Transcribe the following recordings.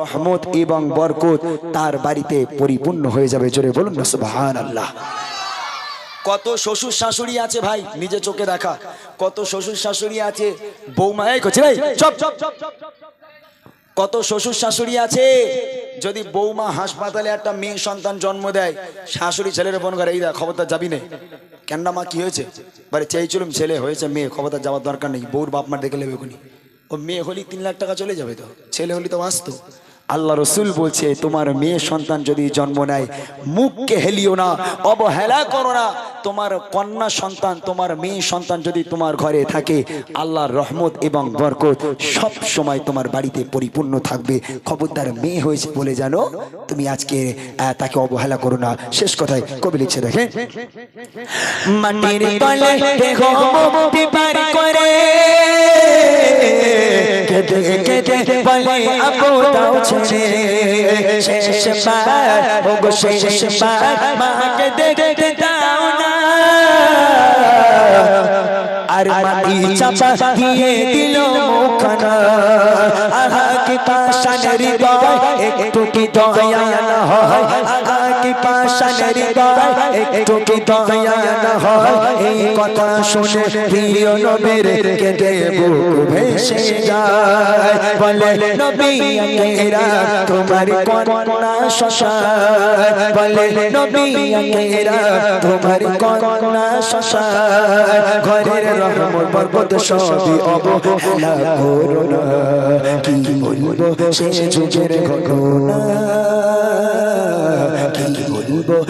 রহমত এবং বরকত তার বাড়িতে পরিপূর্ণ হয়ে যাবে। জোরে বলুন না সুবহান আল্লাহ কত শ্বশুর শাশুড়ি আছে ভাই নিজে চোখে দেখা। কত শ্বশুর শাশুড়ি আছে বৌমা এই করছে এই, চুপ কত শ্বশুর শাশুড়ি আছে যদি বৌমা হাসপাতালে একটা মেয়ে সন্তান জন্ম দেয় শাশুড়ি ছেলের ফোন করে এই দেখ খবরদার যাবি না। কেননা মা কি হয়েছে? বারে চেয়েছিলাম ছেলে হয়েছে মেয়ে খবরদার যাওয়ার দরকার নেই বউর বাপ মা দেখে নেবে ও মেয়ে হলি তিন লাখ টাকা চলে যাবে তো ছেলে হলি তো আসতো আল্লাহ রসুল বলছে, তোমার মেয়ে সন্তান যদি জন্ম নেয়, মুখকে হেলিও না, অবহেলা করো না। তোমার কন্যা সন্তান, তোমার মেয়ে সন্তান যদি তোমার ঘরে থাকে, আল্লাহর রহমত এবং বরকত সব সময় তোমার বাড়িতে পরিপূর্ণ থাকবে। খবরদার মেয়ে হয়েছে বলে জানো, তুমি আজকে তাকে অবহেলা করো না। শেষ কথায় কবি লিখছে করে। কেঁদে কেঁদে বলে আপু দাও ছেড়ে শেষ বার ও গো শেষ বার মাকে দেখতে দাও না আর মাটি চাপা দিয়ে দিল মুখানা আহা কি পাশানের হৃদয় একটু কি দয়া না হয় পাশানের হৃদয় একটু কি দয়া না হয়? এই কথা শুনে প্রিয় নবীর কেঁদে বুক ভেসে যায়। বলে, নবী আকেরা তোমার কন্যা শশায়। বলে, নবী আকেরা তোমার কন্যা শশায়। ঘরের রহমত বরকত সবই অবহেলা করো না কি বলব সে যুগের ঘটনা?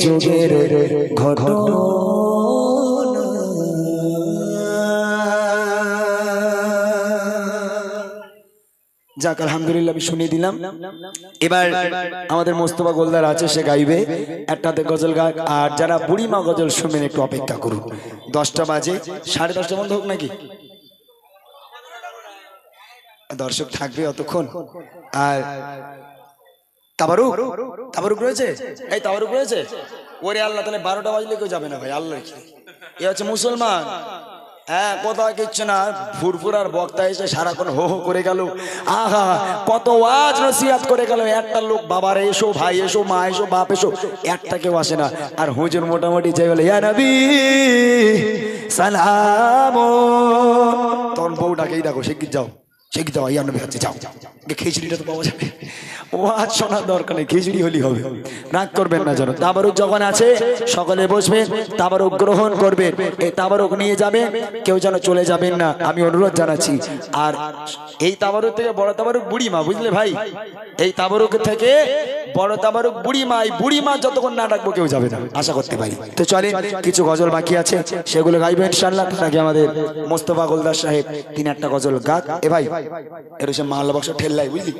যুগের যাক, আলহামদুলিল্লাহ, আমি শুনিয়ে দিলাম। এবার আমাদের মোস্তফা গোলদার আছে, সে গাইবে। একটাতে গজল গাক, আর যারা বুড়িমা গজল শুনবেন, একটু অপেক্ষা করুন। দশটা বাজে, সাড়ে দশটা বন্ধ হোক নাকি? দর্শক থাকবে অতক্ষণ। আর তাবারুক? তাবারুক। রয়েছে? এই তাবারুক রয়েছে? ওরে আল্লাহ তাহলে বারোটা বাজলে কেউ যাবে না ভাই আল্লাহ কি এ হচ্ছে মুসলমান। হ্যাঁ কোথাও কিচ্ছু না। ফুরফুর আর বক্তা এসে সারাক্ষণ হো হো করে গেল। আহা কত ওয়াজ নসিহাত করে গেল। একটা লোক বাবার এসো ভাই এসো মা এসো বাপ এসো একটা কেউ আসে না। আর হুজুর মোটামুটি যাই বলে ইয়া নবী সালাম। তখন বউ ডাকেই দেখো শিগগির যাও। শিগগির যাও ইয়া নবী হচ্ছে যাও। খিচড়িটা তো পাওয়া যাবে। শোনার দরকার নেই, খিচড়ি হলি হবে। রাগ করবেন না যেন। তাবারুক যখন আছে, সকলে বসবেন তাবারুক গ্রহণ করবেন এই নিয়ে যাবেন কেউ যেন চলে যাবেন না। আমি অনুরোধ জানাচ্ছি, আর এই তাবারুক থেকে বড় তাবারুক বুড়ি মা বুঝলে ভাই? এই তাবারুক থেকে বড় তাবারুক বুড়ি মা এই বুড়ি মা যতক্ষণ না ডাকবো, কেউ যাবে না। আশা করতে পারি। তো চলে কিছু গজল বাকি আছে। সেগুলো গাইবেন ইনশাল্লাহ তার আগে আমাদের মোস্তফা গোলদার সাহেব তিন একটা গজল গাক? এ ভাই এর সে মাল্লা বক্স ঠেল্লাই বুঝলি?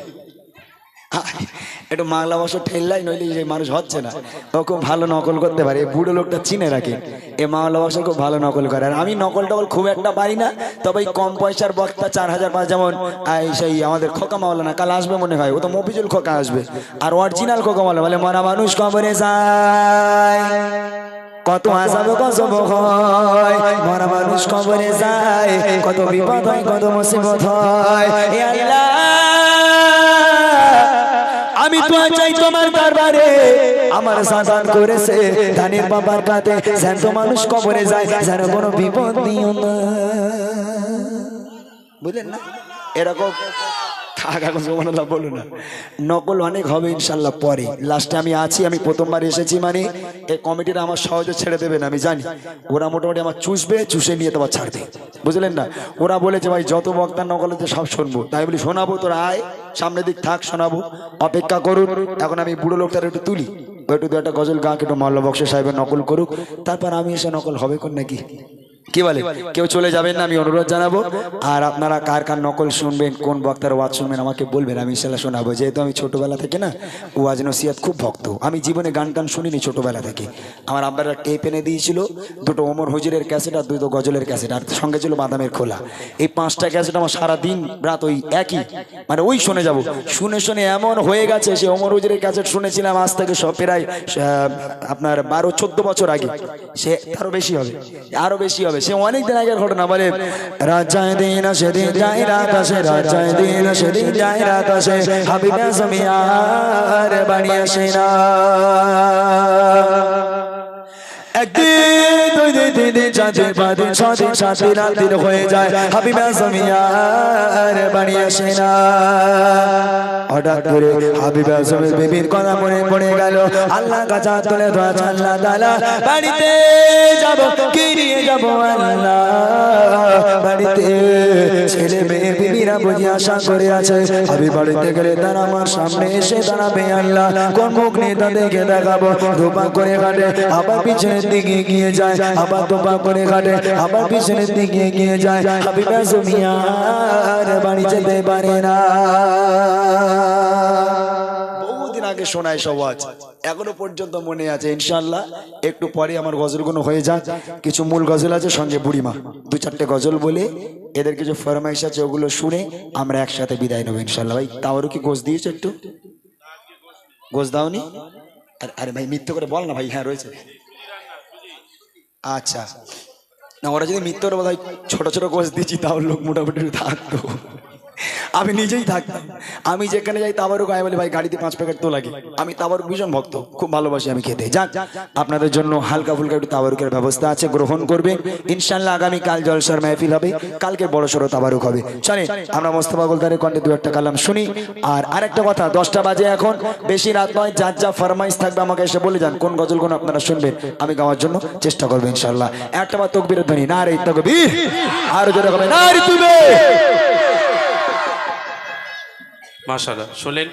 একটু বাংলা বছর ঠেললাই নইলে যে মানুষ হচ্ছে না। ও খুব ভালো নকল করতে পারে, এই বুড়ো লোকটা চিনে রাখে। এ বাংলা বছর খুব ভালো নকল করে। আর আমি নকল টকল খুব একটা পারি না, তবে কম পয়সার বক্তা চার হাজার পাঁচ যেমন সেই আমাদের খোকা মাওলানা, কাল আসবে মনে হয়, ও তো মফিজুল খোকা আসবে। আর অরিজিনাল খোকা মাওলা বলে, মরা মানুষ কবরে যায়। কত আসাব কত হয়। মরা মানুষ কবরে যায়, কত বিপদ হয়, কত মুসিবত হয়। আমি তো চাই তোমার দরবারে। আমার সাজান করেছে, ধানের বাবার কাতে জ্যান্ত মানুষ কবরে যায়, যেন কোনো বিপদ নিও না। বুঝলেন না? এরকম থাক এখন না নকল অনেক হবে ইনশাল্লাহ পরে। লাস্টে আমি আছি, আমি প্রথমবার এসেছি মানে কমিটিটা আমার সহজে ছেড়ে দেবে না, আমি জানি। ওরা মোটামুটি আমার চুষবে, চুষে নিয়ে তোমার ছাড়বে। বুঝলেন না? ওরা ভাই, যত সব শুনব। তাই বলি, শোনাবো তোর, আয়, সামনের দিক থাক, শোনাবো। অপেক্ষা করুন, এখন আমি বুড়ো লোকটার একটু তুলি। একটু দু একটা গজল গাক একটু মাল্লা বক্স সাহেবের নকল করুক। তারপর আমি এসে নকল হবে কোন নাকি? কি বলে? কেউ চলে যাবেন না আমি অনুরোধ জানাব। আর আপনারা কার কার নকল শুনবেন কোন বক্তার ওয়াজ শুনবেন আমাকে বলবেন আমি ইনশাল্লাহ শোনাবো। যেহেতু আমি ছোটবেলা থেকে না ওয়াজ নসিয়াত খুব ভক্ত। আমি জীবনে গান টান শুনিনি ছোটবেলা থেকে। আমার আব্বারা টেপ এনে দিয়েছিল দুটো ওমর হুজুরের ক্যাসেট আর দুটো গজলের ক্যাসেট আর সঙ্গে ছিল বাদামের খোলা। এই পাঁচটা ক্যাসেট আমার সারাদিন রাত ওই একই মানে ওই শুনে যাব। শুনে শুনে এমন হয়ে গেছে সে ওমর হুজুরের ক্যাসেট শুনেছিলাম আজ থেকে সব প্রায় আপনার বারো চোদ্দ বছর আগে। সে আরও বেশি হবে আরও বেশি হবে। সে অনেক দিন আগের ঘটনা বলে রাজায় দিন সেদিন যাই রাত আসে রাজায় দিন সেদিন যাই রাত আসে, হাবিবা জমিয়ার বাড়ি আসে না। একদিন, দুই দিন তিন দিন চার দিন পাঁচ দিন ছ দিন সাত দিন আট দিন হয়ে যায়। হাবিবা জমিয়ার বাড়ি আসে না। হঠাৎ করে হাবিবা জমির বেবির কথা মনে পড়ে গেল। আল্লাহ কাছা তুলে ধোয়া আল্লাহ তালা, বাড়িতে যাব, কি নিয়ে যাব আল্লাহ? বাড়িতে ছেলে মেয়ে বিবিরা বুঝি আশা করে আছে। আমি বাড়িতে গেলে তারা আমার সামনে এসে দাঁড়াবে আল্লাহ। কোন মুখ নিয়ে তাদেরকে দেখাবো? ধোপা করে কাটে, আবার পিছনের দিকে গিয়ে যায়, আবার ধোপা করে কাটে আবার পিছনের দিকে গিয়ে যায়। হাবিবা জমিয়ার বাড়ি যেতে পারে না। বহুদিন আগে শোনায় সব এখনও পর্যন্ত মনে আছে ইনশাল্লাহ একটু পরে আমার গজলগুলো হয়ে যাক। কিছু মূল গজল আছে সঙ্গে বুড়িমা। দু চারটে গজল বলে এদের কিছু ফরমাইশ আছে ওগুলো শুনে আমরা একসাথে বিদায় নেব ইনশাল্লাহ ভাই তাওয়ারও কি গোস দিয়েছ একটু? গোস দাওনি? আরে- আরে ভাই মিথ্যে করে বল না ভাই হ্যাঁ রয়েছে। আচ্ছা। না, ওরা যদি মিথ্যে বোধ হয় ছোটো ছোট গোস দিচ্ছি, তাও লোক মোটামুটি থাকতো। আমি নিজেই থাকতাম। আমি যেখানে যাই তাবারুক, আমি বলি, ভাই, গাড়িতে পাঁচ প্যাকেট তো লাগে। আমি তাবারুক ভীষণ ভক্ত, খুব ভালোবাসি আমি খেতে। যাক, আপনাদের জন্য হালকা ফুলকা একটু তাবারুকের ব্যবস্থা আছে, গ্রহণ করবেন। ইনশাল্লাহ আগামী কাল জলসার মেহফিল হবে, কালকে বড় সড়ো তাবারুক হবে। চলে আমরা মোস্তফা গোলদারের কণ্ঠে দু একটা কালাম শুনি। আর আরেকটা কথা, দশটা বাজে এখন, বেশি রাত নয়, যার যা ফরমাইশ থাকবে আমাকে এসে বলে যান, কোন গজলগুলো আপনারা শুনবেন, আমি গাওয়ার জন্য চেষ্টা করব ইনশাল্লাহ একটা বার তকবীরের ধ্বনি না রে তকবীর, আর জোরে হবে না রে তুমি মাশাল্লাহ শুনলেন?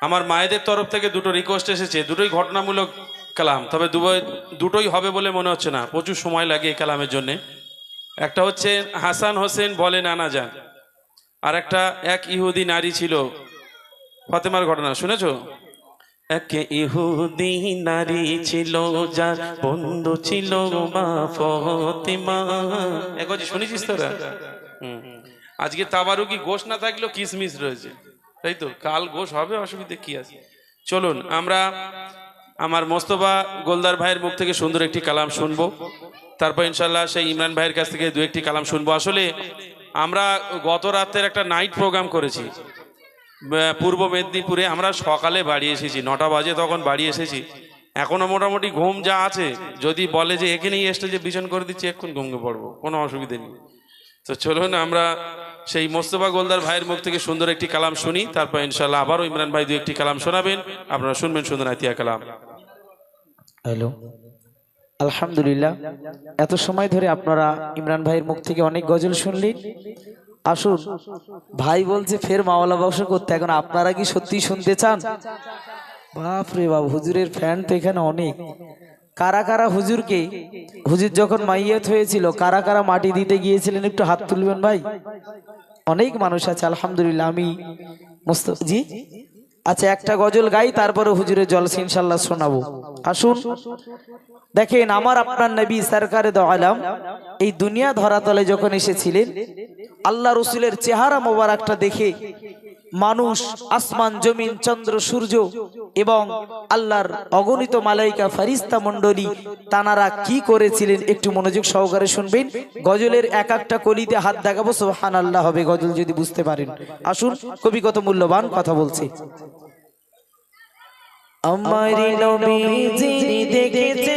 আমার মায়েদের তরফ থেকে দুটো রিকোয়েস্ট এসেছে, দুটোই ঘটনামূলক কালাম, তবে দুবই- দুটোই হবে বলে মনে হচ্ছে না। প্রচুর সময় লাগে এই কালামের জন্যে। একটা হচ্ছে, হাসান হোসেন বলে, নানা যান আর একটা এক ইহুদি নারী ছিল। ফাতেমার ঘটনা, শুনেছ? এক ইহুদি নারী ছিল, যার বন্ধু ছিল মা ফতেমা। একবার শুনেছিস তোরা? আজকে তাবারুকি গোশ না থাকলেও কিসমিস রয়েছে। তাই তো? কাল ঘোষ হবে, অসুবিধে কি আছে? চলুন, আমরা আমার মোস্তফা গোলদার ভাইয়ের মুখ থেকে সুন্দর একটি কালাম শুনব। তারপর ইনশাল্লাহ সেই ইমরান ভাইয়ের কাছ থেকে দু একটি কালাম শুনব। আসলে আমরা গত রাতের একটা নাইট প্রোগ্রাম করেছি পূর্ব মেদিনীপুরে। আমরা সকালে বাড়ি এসেছি, নটা বাজে তখন বাড়ি এসেছি। এখনও মোটামুটি ঘুম যা আছে, যদি বলে যে এখানেই স্টেজে বিছন করে দিচ্ছি, এক্ষুন ঘুমকে পড়ব, কোনো অসুবিধে নেই। তো চলুন, আমরা সেই মোস্তফা গোলদার ভাইয়ের মুখ থেকে সুন্দর একটি কালাম শুনি, তারপর ইনশাল্লাহ আবারও ইমরান ভাই দু একটি কালাম শোনাবেন। আপনারা শুনবেন সুন্দর আতিয়া কালাম। হ্যালো। আলহামদুলিল্লাহ, এত সময় ধরে আপনারা ইমরান ভাইয়ের মুখ থেকে অনেক গজল শুনলেন। আসুন, ভাই বলছে, ফের মাওলা বক্স করতে, এখন আপনারা কি সত্যি শুনতে চান? বাপ রে বাপ হুজুরের ফ্যান তো এখানে অনেক। কারা কারা হুজুরকে, হুজুর যখন মাইয়াত হয়েছিল, কারা কারা মাটি দিতে গিয়েছিলেন একটু হাত তুলবেন ভাই? অনেক মানুষ আছে, আলহামদুলিল্লাহ, আমি জি? আচ্ছা একটা গজল গাই, তারপরে হুজুরের জলসে ইনশাল্লাহ শোনাবো। আসুন। দেখেন, আমার আপনার নবী সরকারে আলাম, এই দুনিয়া ধরাতলে যখন এসেছিলেন, আল্লাহ রসুলের চেহারা মোবারকটা দেখে মানুষ আসমান, জমিন, চন্দ্র, সূর্য এবং আল্লাহর অগণিত মালাইকা ফারিস্তা মন্ডলী তানারা কি করেছিলেন একটু মনোযোগ সহকারে শুনবেন। গজলের এক একটা কলিতে হাত দেখাবো সোহান আল্লাহ হবে গজল যদি বুঝতে পারেন। আসুন কবি কত মূল্যবান কথা বলছে। দেখেছে